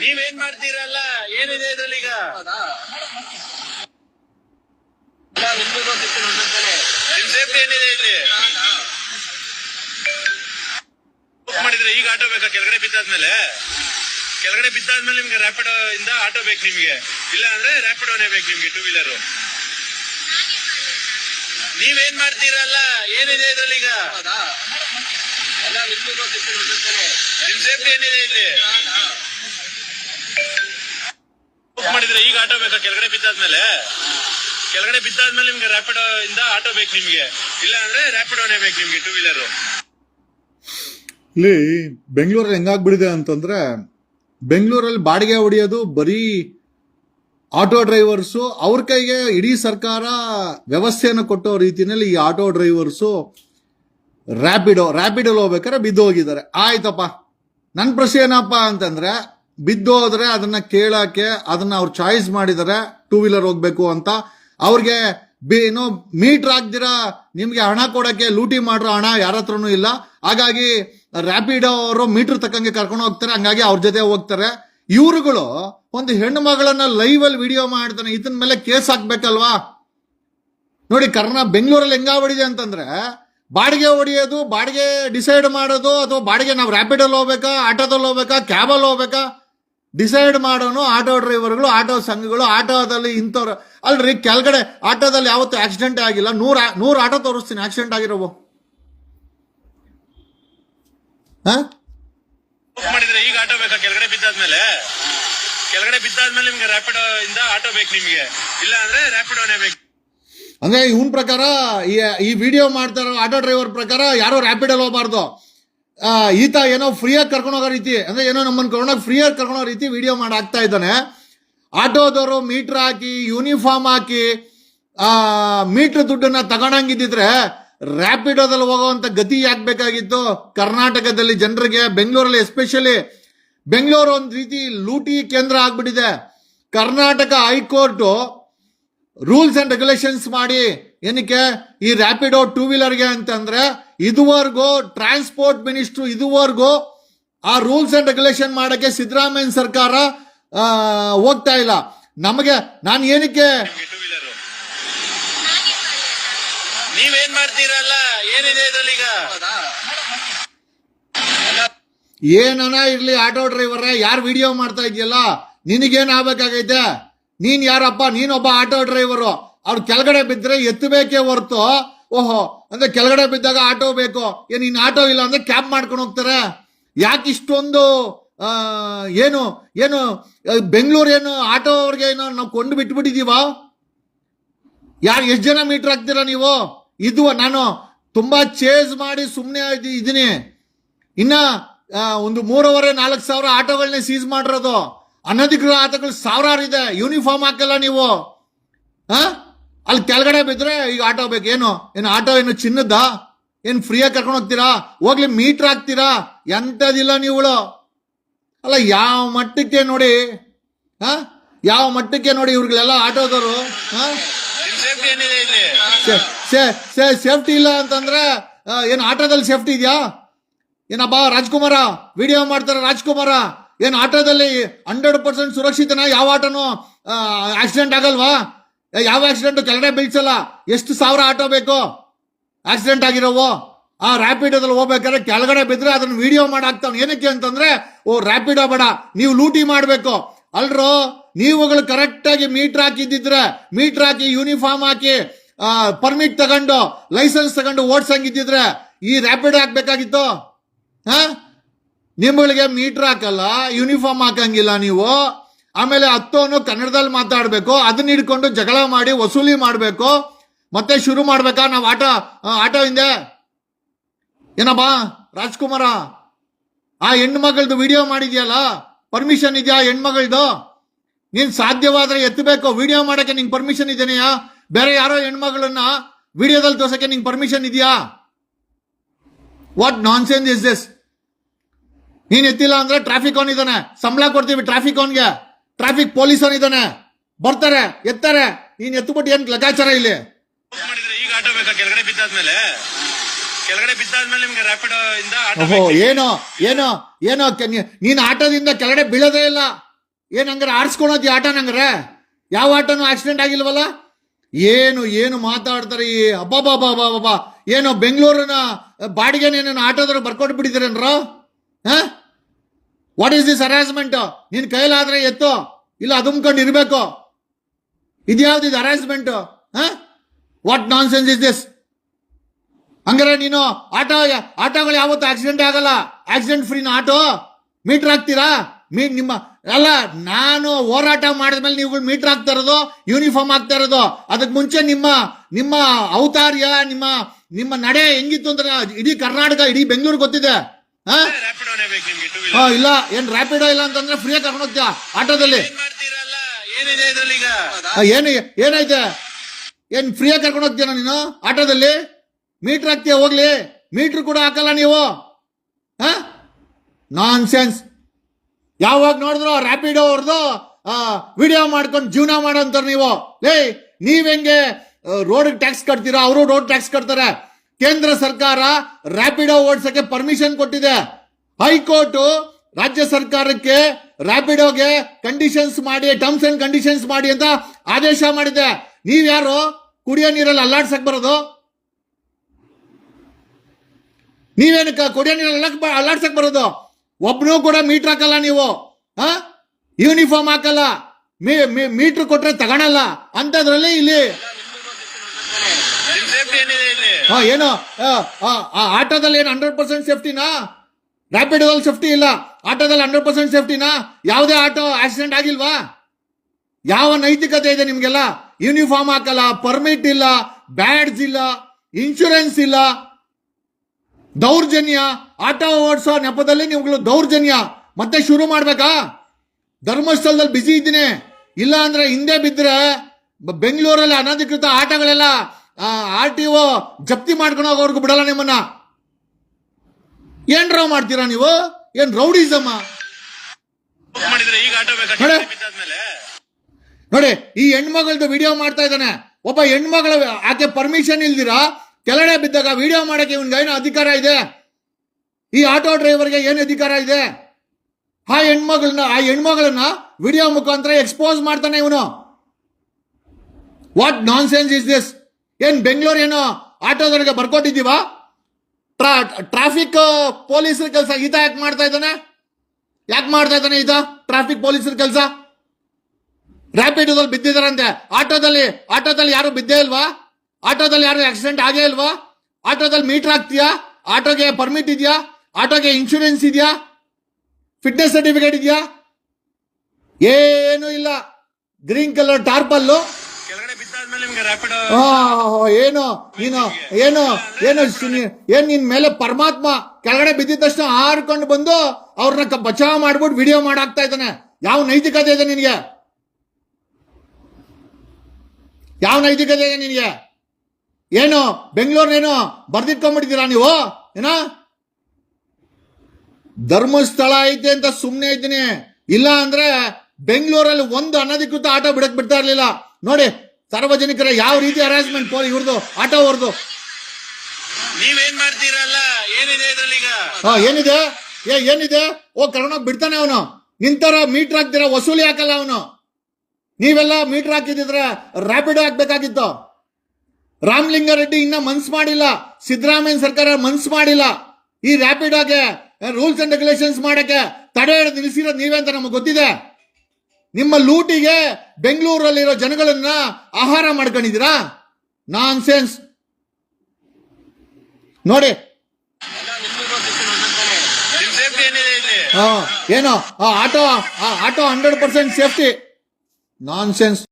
ನೀವೇನ್ ಮಾಡ್ತೀರಲ್ಲ? ಏನಿದೆ ಇದ್ರಲ್ಲಿ ಈಗ? ಹೌದಾ? ಗೊತ್ತಿತ್ತು ನನ್ನಂತಾನೆ. ನಿಮ್ ಸೇಫ್ಟಿ ಏನಿದೆ ಇಲ್ಲಿ? ಬುಕ್ ಮಾಡಿದ್ರೆ ಈಗ ಆಟೋ ಬೇಕಾ? ಕೆಳಗಡೆ ಬಿದ್ದಾದ್ಮೇಲೆ? ಕೆಳಗಡೆ ಬಿದ್ದಾದ್ಮೇಲೆ ನಿಮ್ಗೆ ರ್ಯಾಪಿಡೋ ಇಂದ ಆಟೋ ಬೇಕು ನಿಮ್ಗೆ. ಇಲ್ಲ ಅಂದ್ರೆ ರ್ಯಾಪಿಡೋನೇ ಬೇಕು ನಿಮ್ಗೆ ಟೂ ವೀಲರ್ ನೀವೇನ್ ಮಾಡ್ತೀರಲ್ಲ? ಏನಿದೆ ಇದ್ರಲ್ಲಿ ಈಗ. ನಿಮ್ ಸೇಫ್ಟಿ ಏನಿದೆ ಇಲ್ಲಿ? ಮಾಡಿದ್ರೆ ಈಗ ಆಟೋ ಬೇಕಾ? ಕೆಳಗಡೆ ಬಿದ್ದಾದ್ಮೇಲೆ? ಕೆಳಗಡೆ ಬಿದ್ದಾದ್ಮೇಲೆ ನಿಮ್ಗೆ ರ್ಯಾಪಿಡೋ ಇಂದ ಆಟೋ ಬೇಕು ನಿಮ್ಗೆ. ಇಲ್ಲ ಅಂದ್ರೆ ರ್ಯಾಪಿಡೋನೇ ಬೇಕು ನಿಮ್ಗೆ ಟೂ ವೀಲರ್ ಇಲ್ಲಿ ಬೆಂಗಳೂರಲ್ಲಿ ಹೆಂಗಾಗ್ಬಿಡಿದೆ ಅಂತಂದ್ರೆ, ಬೆಂಗಳೂರಲ್ಲಿ ಬಾಡಿಗೆ ಹೊಡೆಯೋದು ಬರೀ ಆಟೋ ಡ್ರೈವರ್ಸು, ಅವ್ರ ಕೈಗೆ ಇಡೀ ಸರ್ಕಾರ ವ್ಯವಸ್ಥೆಯನ್ನು ಕೊಟ್ಟೋ ರೀತಿಯಲ್ಲಿ ಈ ಆಟೋ ಡ್ರೈವರ್ಸು ರ್ಯಾಪಿಡೋ ರ್ಯಾಪಿಡೋಲ್ಲಿ ಹೋಗ್ಬೇಕಾದ್ರೆ ಬಿದ್ದು ಹೋಗಿದ್ದಾರೆ ಆಯ್ತಪ್ಪ. ನನ್ನ ಪ್ರಶ್ನೆ ಏನಪ್ಪ ಅಂತಂದ್ರೆ ಬಿದ್ದು ಹೋದ್ರೆ ಅದನ್ನ ಕೇಳಕ್ಕೆ, ಅದನ್ನ ಅವ್ರು ಚಾಯ್ಸ್ ಮಾಡಿದರೆ ಟೂ ವೀಲರ್ ಹೋಗ್ಬೇಕು ಅಂತ. ಅವ್ರಿಗೆ ಏನು ಮೀಟರ್ ಹಾಕ್ದಿರಾ, ನಿಮ್ಗೆ ಹಣ ಕೊಡಕ್ಕೆ ಲೂಟಿ ಮಾಡ್ರೋ ಹಣ ಯಾರ ಹತ್ರನೂ ಇಲ್ಲ. ಹಾಗಾಗಿ ರ್ಯಾಪಿಡೋ ಅವರು ಮೀಟರ್ ತಕ್ಕಂಗೆ ಕರ್ಕೊಂಡು ಹೋಗ್ತಾರೆ, ಹಂಗಾಗಿ ಅವ್ರ ಜೊತೆ ಹೋಗ್ತಾರೆ. ಇವರುಗಳು ಒಂದು ಹೆಣ್ಣು ಮಗಳನ್ನ ಲೈವ್ ಅಲ್ಲಿ ವಿಡಿಯೋ ಮಾಡ್ತಾನೆ, ಇದನ್ ಮೇಲೆ ಕೇಸ್ ಹಾಕ್ಬೇಕಲ್ವಾ? ನೋಡಿ, ಕರ್ನಾ ಬೆಂಗಳೂರಲ್ಲಿ ಹೆಂಗಾವಡಿದೆ ಅಂತಂದ್ರೆ, ಬಾಡಿಗೆ ಹೊಡಿಯೋದು, ಬಾಡಿಗೆ ಡಿಸೈಡ್ ಮಾಡೋದು, ಅಥವಾ ಬಾಡಿಗೆ ನಾವು ರ್ಯಾಪಿಡಲ್ಲಿ ಹೋಗ್ಬೇಕಾ, ಆಟೋದಲ್ಲಿ ಹೋಗ್ಬೇಕಾ ಕ್ಯಾಬಲ್ಲಿ ಹೋಗ್ಬೇಕಾ ಡಿಸೈಡ್ ಮಾಡೋನು ಆಟೋ ಡ್ರೈವರ್ಗಳು ಆಟೋ ಸಂಘಗಳು ಆಟೋದಲ್ಲಿ ಇಂಥವ್ರು. ಅಲ್ರಿ ಕೆಳಗಡೆ ಆಟೋದಲ್ಲಿ ಯಾವತ್ತೂ ಆಕ್ಸಿಡೆಂಟ್ ಆಗಿಲ್ಲ. ನೂರ ನೂರು ಆಟೋ ತೋರಿಸ್ತೀನಿ. ಆಕ್ಸಿಡೆಂಟ್ ಆಗಿರೋವು. ಮಾಡಿದ್ರೆ ಈಗ ಆಟೋ ಬೇಕಾ? ಕೆಳಗಡೆ ಬಿದ್ದಾದ್ಮೇಲೆ? ಕೆಳಗಡೆ ಬಿದ್ದಾದ್ಮೇಲೆ ನಿಮ್ಗೆ ರ್ಯಾಪಿಡೋ ಇಂದ ಆಟೋ ಬೇಕು ನಿಮಗೆ. ಇಲ್ಲ ಅಂದ್ರೆ ರ್ಯಾಪಿಡೋನೇ ಬೇಕು. ಅಂದ್ರೆ ಇವನ್ ಪ್ರಕಾರ ಈ ವಿಡಿಯೋ ಮಾಡ್ತಾರೋ ಆಟೋ ಡ್ರೈವರ್ ಪ್ರಕಾರ ಯಾರೋ ರ್ಯಾಪಿಡಲ್ಲಿ ಹೋಗ್ಬಾರ್ದು. ಈತ ಏನೋ ಫ್ರೀಯಾಗಿ ಕರ್ಕೊಂಡು ಹೋಗೋ ರೀತಿ, ಅಂದ್ರೆ ಏನೋ ನಮ್ಮನ್ನು ಕರ್ಕೊಂಡೋಗಿ ಫ್ರೀಯಾಗಿ ಕರ್ಕೊಂಡು ರೀತಿ ವಿಡಿಯೋ ಮಾಡಿ ಆಗ್ತಾ ಇದ್ದಾನೆ. ಆಟೋದವರು ಮೀಟರ್ ಹಾಕಿ ಯೂನಿಫಾರ್ಮ್ ಹಾಕಿ ಮೀಟರ್ ದುಡ್ಡನ್ನ ತಗೊಂಡಂಗಿದ್ದಿದ್ರೆ ರ್ಯಾಪಿಡೋದಲ್ಲಿ ಹೋಗೋವಂಥ ಗತಿ ಯಾಕೆ ಬೇಕಾಗಿತ್ತು? ಕರ್ನಾಟಕದಲ್ಲಿ ಜನರಿಗೆ, ಬೆಂಗಳೂರಲ್ಲಿ ಎಸ್ಪೆಷಲಿ ಬೆಂಗಳೂರು ಒಂದು ರೀತಿ ಲೂಟಿ ಕೇಂದ್ರ ಆಗ್ಬಿಟ್ಟಿದೆ. Karnataka high court rules and regulations ಮಾಡಿ ಏನಕ್ಕೆ? ಈ ರ್ಯಾಪಿಡೋ ಟೂ ವೀಲರ್ಗೆ ಅಂತಂದ್ರೆ ಇದುವರೆಗೂ ಟ್ರಾನ್ಸ್ಪೋರ್ಟ್ ಮಿನಿಸ್ಟ್ರು ಇದುವರೆಗೂ ಆ ರೂಲ್ಸ್ ಅಂಡ್ ರೆಗ್ಯುಲೇಷನ್ ಮಾಡಕ್ಕೆ ಸಿದ್ದರಾಮಯ್ಯ ಸರ್ಕಾರ ಹೋಗ್ತಾ ಇಲ್ಲ. ನಮಗೆ ನಾನು ಏನಕ್ಕೆ ನೀವೇನು ಮಾಡ್ತೀರಲ್ಲ? ಏನಿದೆ ಇದರಲ್ಲಿ ಈಗ ಏನನ ಇರ್ಲಿ ಆಟೋ ಡ್ರೈವರ್ ಯಾರು ವಿಡಿಯೋ ಮಾಡ್ತಾ ಇದೆಯಲ್ಲ? ನಿನಗೇನ್ ಆಗ್ಬೇಕಾಗೈತೆ? ನೀನ್ ಯಾರಪ್ಪ? ನೀನೊಬ್ಬ ಆಟೋ ಡ್ರೈವರು. ಅವ್ರು ಕೆಳಗಡೆ ಬಿದ್ರೆ ಎತ್ತಬೇಕೇ ಹೊರ್ತು ಓಹೋ, ಅಂದ್ರೆ ಕೆಳಗಡೆ ಬಿದ್ದಾಗ ಆಟೋ ಬೇಕು. ಏನು ಇನ್ ಆಟೋ ಇಲ್ಲ ಅಂದ್ರೆ ಕ್ಯಾಬ್ ಮಾಡ್ಕೊಂಡು ಹೋಗ್ತಾರೆ. ಯಾಕೆ ಇಷ್ಟೊಂದು ಏನು ಏನು ಬೆಂಗಳೂರು ಏನು ಆಟೋ ಅವ್ರಿಗೆ ಏನೋ ನಾವು ಕೊಂಡು ಬಿಟ್ಬಿಟ್ಟಿದೀವ? ಯಾರು, ಎಷ್ಟು ಜನ ಮೀಟರ್ ಹಾಕ್ತೀರಾ ನೀವು? ಇದು ನಾನು ತುಂಬಾ ಚೇಸ್ ಮಾಡಿ ಸುಮ್ಮನೆ ಇದೀನಿ. ಇನ್ನ ಒಂದು ಮೂರುವರೆ, ನಾಲ್ಕು ಸಾವಿರ ಆಟೋಗಳನ್ನೇ ಸೀಸ್ ಮಾಡಿರೋದು. ಅನಧಿಕೃತ ಆಟೋಗಳು ಸಾವಿರಾರು ಇದೆ. ಯೂನಿಫಾರ್ಮ್ ಹಾಕಲ್ಲ ನೀವು. ಆ? ಅಲ್ಲಿ ಕೆಳಗಡೆ ಬಿದ್ರೆ ಈಗ ಆಟೋ ಬೇಕು. ಏನು? ಏನು ಆಟೋ ಏನು ಚಿನ್ನದ? ಏನು ಫ್ರೀಯಾಗಿ ಕರ್ಕೊಂಡು ಹೋಗ್ತೀರಾ? ಹೋಗ್ಲಿ ಮೀಟರ್ ಹಾಕ್ತೀರಾ? ಎಂಥದಿಲ್ಲ ನೀವುಗಳು ಅಲ್ಲ ಯಾವ ಮಟ್ಟಕ್ಕೆ ನೋಡಿ? ಹಾ? ಯಾವ ಮಟ್ಟಕ್ಕೆ ನೋಡಿ ಇವ್ರಿಗೆಲ್ಲ ಆಟೋದವರು? ಸೇಫ್ಟಿ ಇಲ್ಲಿ? ಸೇಫ್ಟಿ ಇಲ್ಲ ಅಂತಂದ್ರೆ ಏನು ಆಟೋದಲ್ಲಿ ಸೇಫ್ಟಿ ಇದೆಯಾ? ಏನಪ್ಪ ರಾಜ್ಕುಮಾರ? ವಿಡಿಯೋ ಮಾಡ್ತಾರೆ ರಾಜ್ಕುಮಾರ. ಏನು ಆಟೋದಲ್ಲಿ ಹಂಡ್ರೆಡ್ ಪರ್ಸೆಂಟ್ ಸುರಕ್ಷಿತನ? ಯಾವ ಆಟೋನು ಆಕ್ಸಿಡೆಂಟ್ ಆಗಲ್ವಾ? ಯಾವ ಆಕ್ಸಿಡೆಂಟ್ ಕೆಳಗಡೆ ಬೀಳ್ಸಲ್ಲ? ಎಷ್ಟು ಸಾವಿರ ಆಟೋ ಬೇಕು? ಆಕ್ಸಿಡೆಂಟ್ ಆಗಿರೋವು? ಆ ರ್ಯಾಪಿಡೋದಲ್ಲಿ ಹೋಗ್ಬೇಕಾದ್ರೆ ಕೆಳಗಡೆ ಬಿದ್ರೆ ಅದನ್ನ ವಿಡಿಯೋ ಮಾಡಾಕ್ತಾವ್ ಏನಕ್ಕೆ ಅಂತಂದ್ರೆ, ಓ ರ್ಯಾಪಿಡೋ ಬೇಡ. ನೀವು ಲೂಟಿ ಮಾಡಬೇಕು. ಅಲ್ರೋ, ನೀವುಗಳು ಕರೆಕ್ಟಾಗಿ ಮೀಟರ್ ಹಾಕಿದ್ದಿದ್ರೆ ಮೀಟರ್ ಹಾಕಿ ಯೂನಿಫಾರ್ಮ್ ಹಾಕಿ ಪರ್ಮಿಟ್ ತಗೊಂಡು ಲೈಸೆನ್ಸ್ ತಗೊಂಡು ಓಡ್ಸಂಗಿದ್ದಿದ್ರೆ ಈ ರ್ಯಾಪಿಡ್ ಹಾಕ್ಬೇಕಾಗಿತ್ತು? ಹಾ? ನಿಮ್ಮಗಳಿಗೆ ಮೀಟರ್ ಹಾಕಲ್ಲ ಯೂನಿಫಾರ್ಮ್ ಹಾಕಂಗಿಲ್ಲ ನೀವು. ಆಮೇಲೆ ಹತ್ತೋನು ಕನ್ನಡದಲ್ಲಿ ಮಾತಾಡಬೇಕು, ಅದನ್ನ ಹಿಡ್ಕೊಂಡು ಜಗಳ ಮಾಡಿ, ವಸೂಲಿ ಮಾಡಬೇಕು, ಮತ್ತೆ ಶುರು ಮಾಡ್ಬೇಕಾ? ನಾವು ಆಟ ಆಟ ಆಟೋ ಹಿಂದೆ. ಏನಪ್ಪ? ರಾಜ್ಕುಮಾರ, ಆ ಹೆಣ್ಮಗಳದು ವಿಡಿಯೋ ಮಾಡಿದ್ಯಲ್ಲ? ಪರ್ಮಿಷನ್ ಇದೆಯಾ ಹೆಣ್ಮಗಳದು? ನೀನ್ ಸಾಧ್ಯವಾದ್ರೆ ಎತ್ತಬೇಕು, ವಿಡಿಯೋ ಮಾಡಕ್ಕೆ ನಿಂಗೆ ಪರ್ಮಿಷನ್ ಇದೆಯಾ? ಬೇರೆ ಯಾರೋ ಹೆಣ್ಮಗಳನ್ನ ವಿಡಿಯೋದಲ್ಲಿ ತೋರ್ಸಕ್ಕೆ ನಿಂಗೆ ಪರ್ಮಿಷನ್ ಇದೆಯಾ? What nonsense is this ನೀನ್ ಎತ್ತಿಲ್ಲ ಅಂದ್ರೆ ಟ್ರಾಫಿಕ್ ಆನ್ ಇದ್ದಾನೆ. ಸಂಬಳ ಕೊಡ್ತೀವಿ ಟ್ರಾಫಿಕ್ ಆನ್ಗೆ ಟ್ರಾಫಿಕ್ ಪೊಲೀಸ್ ಆನ್ ಇದ್ದಾನೆ ಬರ್ತಾರೆ ಎತ್ತಾರೆ. ನೀನ್ ಎತ್ತುಬಿಟ್ಟು ಏನ್ ಲೆಕ್ಕಾಚಾರ ಇಲ್ಲಿ? ಈಗ ಆಟೋ ಬೇಕಾ? ಕೆಳಗಡೆ ಬಿದ್ದಾದ್ಮೇಲೆ? ಕೆಳಗಡೆ ಬಿದ್ದಾದ್ಮೇಲೆ ನಿಮ್ಗೆ ರ್ಯಾಪಿಡ್ ಇಂದ ಆಟೋ ಓಹೋ ಏನೋ ಏನೋ ಏನೋ ನೀನ್ ಆಟೋದಿಂದ ಕೆಳಗಡೆ ಬೀಳೋದೇ ಇಲ್ಲ. ಏನ್ ಹಂಗಾರೆ ಆಡ್ಸ್ಕೊಳೋದಿ ಆಟ ನಂಗಾರೆ ಯಾವ ಆಟೋನು ಆಕ್ಸಿಡೆಂಟ್ ಆಗಿಲ್ವಲ್ಲ? ಏನು ಏನು ಮಾತಾಡ್ತಾರೆ ಈ ಅಬ್ಬಾ ಏನೋ ಬೆಂಗಳೂರಿನ ಬಾಡಿಗೆನೇನೇನು ಆಟೋದ್ರ ಬರ್ಕೊಟ್ಟು ಬಿಟ್ಟಿದ್ದೀರೇನ್ರೋ ಹಾ? ವಾಟ್ ಈಸ್ ದಿಸ್ ಅರೇಂಜ್ಮೆಂಟ್ ನಿನ್ ಕೈಲಾದ್ರೆ ಎತ್ತು? ಇಲ್ಲ ಅದುಮ್ಕೊಂಡು ಇರಬೇಕು. ಇದ್ಯಾವ್ದು ಇದು arrangement what nonsense is this ಹಂಗಾರೆ ನೀನು ಆಟೋ, ಆಟೋಗಳು ಯಾವತ್ತು ಆಕ್ಸಿಡೆಂಟ್ ಆಗಲ್ಲ. ಆಕ್ಸಿಡೆಂಟ್ ಫ್ರೀನ ಆಟೋ. ಮೀಟರ್ ಹಾಕ್ತೀರಾ? ಮೀ ನಿಮ್ಮ ಅಲ್ಲ, ನಾನು ಹೋರಾಟ ಮಾಡಿದ್ಮೇಲೆ ನೀವು ಮೀಟರ್ ಹಾಕ್ತಾ ಇರೋದು ಯೂನಿಫಾರ್ಮ್ ಹಾಕ್ತಾ ಇರೋದು. ಅದಕ್ಕೆ ಮುಂಚೆ ನಿಮ್ಮ ನಿಮ್ಮ ಔತಾರ್ಯ ನಿಮ್ಮ ನಿಮ್ಮ ನಡೆ ಹೆಂಗಿತ್ತು ಅಂದ್ರೆ ಇಡೀ ಕರ್ನಾಟಕ, ಇಡೀ ಬೆಂಗಳೂರು ಗೊತ್ತಿದೆ. ಹಾ? ಹಾ, ಇಲ್ಲ ಏನ್ ರ್ಯಾಪಿಡೋ ಇಲ್ಲ ಅಂತಂದ್ರೆ ಫ್ರೀ ಕರ್ಕೊಂಡು ಹೋಗ್ತೀಯ? ಆಟೋದಲ್ಲಿ? ಏನ್ ಏನೈತೆ ಏನ್ ಫ್ರೀಯಾಗಿ ಕರ್ಕೊಂಡು ಹೋಗ್ತೀಯ ನೀನು ಆಟೋದಲ್ಲಿ? ಮೀಟರ್ ಹಾಕ್ತೀಯ? ಹೋಗ್ಲಿ. ಮೀಟರ್ ಕೂಡ ಹಾಕಲ್ಲ ನೀವು. ನಾನ್ ಸೆನ್ಸ್ ಯಾವಾಗ ನೋಡಿದ್ರು ರ್ಯಾಪಿಡೋ ಅವ್ರದ್ದು ವಿಡಿಯೋ ಮಾಡ್ಕೊಂಡು ಜೀವನ ಮಾಡೋಂತಾರೆ ನೀವು. ಲೇ ನೀವ್ ಹೆಂಗೆ ರೋಡ್ ಟ್ಯಾಕ್ಸ್ ಕಟ್ತೀರಾ? ಅವರು ರೋಡ್ ಟ್ಯಾಕ್ಸ್ ಕಟ್ತಾರೆ. ಕೇಂದ್ರ ಸರ್ಕಾರ ರ್ಯಾಪಿಡೋ ಓಡಿಸಕ್ಕೆ ಪರ್ಮಿಷನ್ ಕೊಟ್ಟಿದೆ. ಹೈಕೋರ್ಟ್ ರಾಜ್ಯ ಸರ್ಕಾರಕ್ಕೆ ರ್ಯಾಪಿಡೋಗೆ ಕಂಡೀಷನ್ಸ್ ಮಾಡಿ ಟರ್ಮ್ಸ್ ಅಂಡ್ ಕಂಡೀಷನ್ಸ್ ಮಾಡಿ ಅಂತ ಆದೇಶ ಮಾಡಿದೆ. ನೀವ್ಯಾರು ಕುಡಿಯೋ ನೀರಲ್ಲಿ ಅಲ್ಲಾಡ್ಸಕ್ ಬರೋದು? ನೀವೇನಕ್ಕ ಕುಡಿಯೋ ನೀರಲ್ಲಿ ಅಲ್ಲಾಡ್ಸಕ್ ಬರೋದು? ಒಬ್ನು ಕೂಡ ಮೀಟರ್ ಹಾಕಲ್ಲ ನೀವು. ಹಾ? ಯೂನಿಫಾರ್ಮ್ ಹಾಕಲ್ಲ. ಮೀಟರ್ ಕೊಟ್ರೆ ತಗೊಳಲ್ಲ. ಅಂತದ್ರಲ್ಲಿ ಇಲ್ಲಿ ನಿಮ್ ಸೇಫ್ಟಿ ಏನಿದೆ ಇಲ್ಲಿ ಹಾ ಏನು? ಆಟೋದಲ್ಲಿ ಏನು ಹಂಡ್ರೆಡ್ ಪರ್ಸೆಂಟ್ ಸೇಫ್ಟಿನಾ ರ್ಯಾಪಿಡೋದಲ್ಲಿ ಸೇಫ್ಟಿ ಇಲ್ಲ. ಆಟೋದಲ್ಲಿ ಹಂಡ್ರೆಡ್ ಪರ್ಸೆಂಟ್ ಸೇಫ್ಟಿನಾ ಯಾವುದೇ ಆಟೋ ಆಕ್ಸಿಡೆಂಟ್ ಆಗಿಲ್ವಾ? ಯಾವ ನೈತಿಕತೆ ಇದೆ ನಿಮಗೆಲ್ಲ? ಯೂನಿಫಾರ್ಮ್ ಹಾಕಲ್ಲ ಪರ್ಮಿಟ್ ಇಲ್ಲ ಬ್ಯಾಡ್ಸ್ ಇಲ್ಲ ಇನ್ಶೂರೆನ್ಸ್ ಇಲ್ಲ. ದೌರ್ಜನ್ಯ. ಆಟೋ ಓಡಿಸೋ ನೆಪದಲ್ಲಿ ನೀವುಗಳು ದೌರ್ಜನ್ಯ. ಮತ್ತೆ ಶುರು ಮಾಡ್ಬೇಕಾ? ಧರ್ಮಸ್ಥಳದಲ್ಲಿ ಬಿಸಿ ಇದ್ದೀನಿ. ಇಲ್ಲ ಅಂದ್ರೆ ಹಿಂದೆ ಬಿದ್ದರೆ ಬೆಂಗಳೂರಲ್ಲಿ ಅನಧಿಕೃತ ಆಟಗಳೆಲ್ಲ ಆರ್ ಟಿ ಒ ಜಪ್ತಿ ಮಾಡ್ಕೊಂಡು ಹೋಗೋರ್ಗು ಬಿಡಲ್ಲ ನಿಮ್ಮನ್ನ. ಏನ್ ರಾವ್ ಮಾಡ್ತೀರಾ ನೀವು? ಏನ್ ರೌಡಿಸಮ್ಮ ನೋಡು. ಈ ಹೆಣ್ಮಗಳದ್ದು ವಿಡಿಯೋ ಮಾಡ್ತಾ ಇದ್ದಾನೆ. ಒಬ್ಬ ಹೆಣ್ಮಗಳ ಆಕೆ ಪರ್ಮಿಷನ್ ಇಲ್ದಿರಾ? ಕೆಳಗಡೆ ಬಿದ್ದಾಗ ವಿಡಿಯೋ ಮಾಡಕ್ಕೆ ಇವನ್ಗೆ ಏನು ಅಧಿಕಾರ ಇದೆ? ಈ ಆಟೋ ಡ್ರೈವರ್ಗೆ ಏನು ಅಧಿಕಾರ ಇದೆ? ಆ ಹೆಣ್ಮಗಳನ್ನ ಆ ಹೆಣ್ಮಗಳನ್ನ ವಿಡಿಯೋ ಮುಖಾಂತರ ಎಕ್ಸ್ಪೋಸ್ ಮಾಡ್ತಾನೆ ಇವನು. What nonsense is this ಏನ್ ಬೆಂಗಳೂರು ಏನು ಆಟೋದವರಿಗೆ ಬರ್ಕೊಟ್ಟಿದ್ದೀವಾ? ಟ್ರಾ ಟ್ರಾಫಿಕ್ ಪೊಲೀಸರ ಕೆಲಸ ಈತ ಯಾಕೆ ಮಾಡ್ತಾ ಇದ್ದಾನೆ? ಯಾಕೆ ಮಾಡ್ತಾ ಇದ್ದಾನೆ ಈತ? ಟ್ರಾಫಿಕ್ ಪೊಲೀಸರ ಕೆಲಸ? ರ್ಯಾಪಿಡೋದಲ್ಲಿ ಬಿದ್ದಿದಾರಂತೆ ಆಟೋದಲ್ಲಿ ಆಟೋದಲ್ಲಿ ಯಾರು ಬಿದ್ದೇ ಇಲ್ವಾ? ಆಟೋದಲ್ಲಿ ಯಾರು ಆಕ್ಸಿಡೆಂಟ್ ಆಗೇ ಇಲ್ವಾ? ಆಟೋದಲ್ಲಿ ಮೀಟರ್ ಹಾಕ್ತೀಯಾ? ಆಟೋಗೆ ಪರ್ಮಿಟ್ ಇದೆಯಾ? ಆಟೋಗೆ ಇನ್ಶೂರೆನ್ಸ್ ಇದೆಯಾ? ಫಿಟ್ನೆಸ್ ಸರ್ಟಿಫಿಕೇಟ್ ಇದೆಯಾ? ಏನೂ ಇಲ್ಲ. ಗ್ರೀನ್ ಕಲರ್ ಟಾರ್ಪಲ್ಲು ಕೆಳಗಡೆ ಬಿದ್ದಾದ್ಮೇಲೆ ನಿಮ್ಗೆ ರ್ಯಾಪಿಡೋ ಆ, ಏನು, ನೀನು, ಏನು ಏನು ಏನ್ ನಿನ್ ಮೇಲೆ ಪರಮಾತ್ಮ ಕೆಳಗಡೆ ಬಿದ್ದಿದ ತಕ್ಷಣ ಹಾರ್ಕೊಂಡು ಬಂದು ಅವ್ರನ್ನ ಬಚಾವ್ ಮಾಡ್ಬಿಟ್ಟು ವಿಡಿಯೋ ಮಾಡಾಕ್ತಾ ಇದ್ದಾನೆ. ಯಾವ ನೈತಿಕತೆ ಇದೆ ನಿನಗೆ? ಯಾವ ನೈತಿಕತೆ ಇದೆ ನಿನಗೆ? ಏನು, ಬೆಂಗಳೂರ್ನೇನು ಬರ್ದಿಟ್ಕೊಂಡ್ಬಿಟ್ಟಿದ್ದೀರಾ ನೀವು? ಏನ? ಧರ್ಮಸ್ಥಳ ಐತೆ ಅಂತ ಸುಮ್ಮನೆ ಇದ್ದೀನಿ. ಇಲ್ಲ ಅಂದ್ರೆ ಬೆಂಗಳೂರಲ್ಲಿ ಒಂದು ಅನಧಿಕೃತ ಆಟೋ ಬಿಡಕ್ ಬಿಡ್ತಾ ಇರ್ಲಿಲ್ಲ. ನೋಡಿ ಸಾರ್ವಜನಿಕರ ಯಾವ ರೀತಿ ಅರೇಂಜ್ಮೆಂಟ್ ಹರಾಸ್ಮೆಂಟ್ ಇವ್ರದ್ದು ಆಟೋ ಅವ್ರದ್ದು ನೀವೇನ್ ಮಾಡ್ತೀರಲ್ಲ? ಏನಿದೆ ಇದ್ರಲ್ಲಿ ಈಗ? ಹಾ ಏನಿದೆ? ಏ ಏನಿದೆ? ಓ ಕರೋನಾ ಬಿಡ್ತಾನೆ ಅವನು. ನಿಂತರ ಮೀಟರ್ ಹಾಕ್ತೀರ ವಸೂಲಿ ಹಾಕಲ್ಲ ಅವನು. ನೀವೆಲ್ಲ ಮೀಟರ್ ಹಾಕಿದ್ರೆ ರ್ಯಾಪಿಡೋ ಹಾಕ್ಬೇಕಾಗಿತ್ತು ರಾಮಲಿಂಗಾರೆಡ್ಡಿ ಇನ್ನ ಮನ್ಸ್ ಮಾಡಿಲ್ಲ. ಸಿದ್ದರಾಮಯ್ಯ ಸರ್ಕಾರ ಮನ್ಸ್ ಮಾಡಿಲ್ಲ. ಈ ರ್ಯಾಪಿಡೋಗೆ ರೂಲ್ಸ್ ಅಂಡ್ ರೆಗ್ಯುಲೇಷನ್ಸ್ ಮಾಡಕ್ಕೆ ತಡೆ ಹಿಡಿದು ನಿಲ್ಲಿಸಿರೋದು ನೀವೇ ಅಂತ ನಮಗೆ ಗೊತ್ತಿದೆ. ನಿಮ್ಮ ಲೂಟಿಗೆ ಬೆಂಗಳೂರಲ್ಲಿರೋ ಜನಗಳನ್ನ ಆಹಾರ ಮಾಡ್ಕೊಂಡಿದ್ದೀರಾ? ನಾನ್ ಸೆನ್ಸ್ ನೋಡಿ ಏನೋ? Auto auto hundred percent safety. Nonsense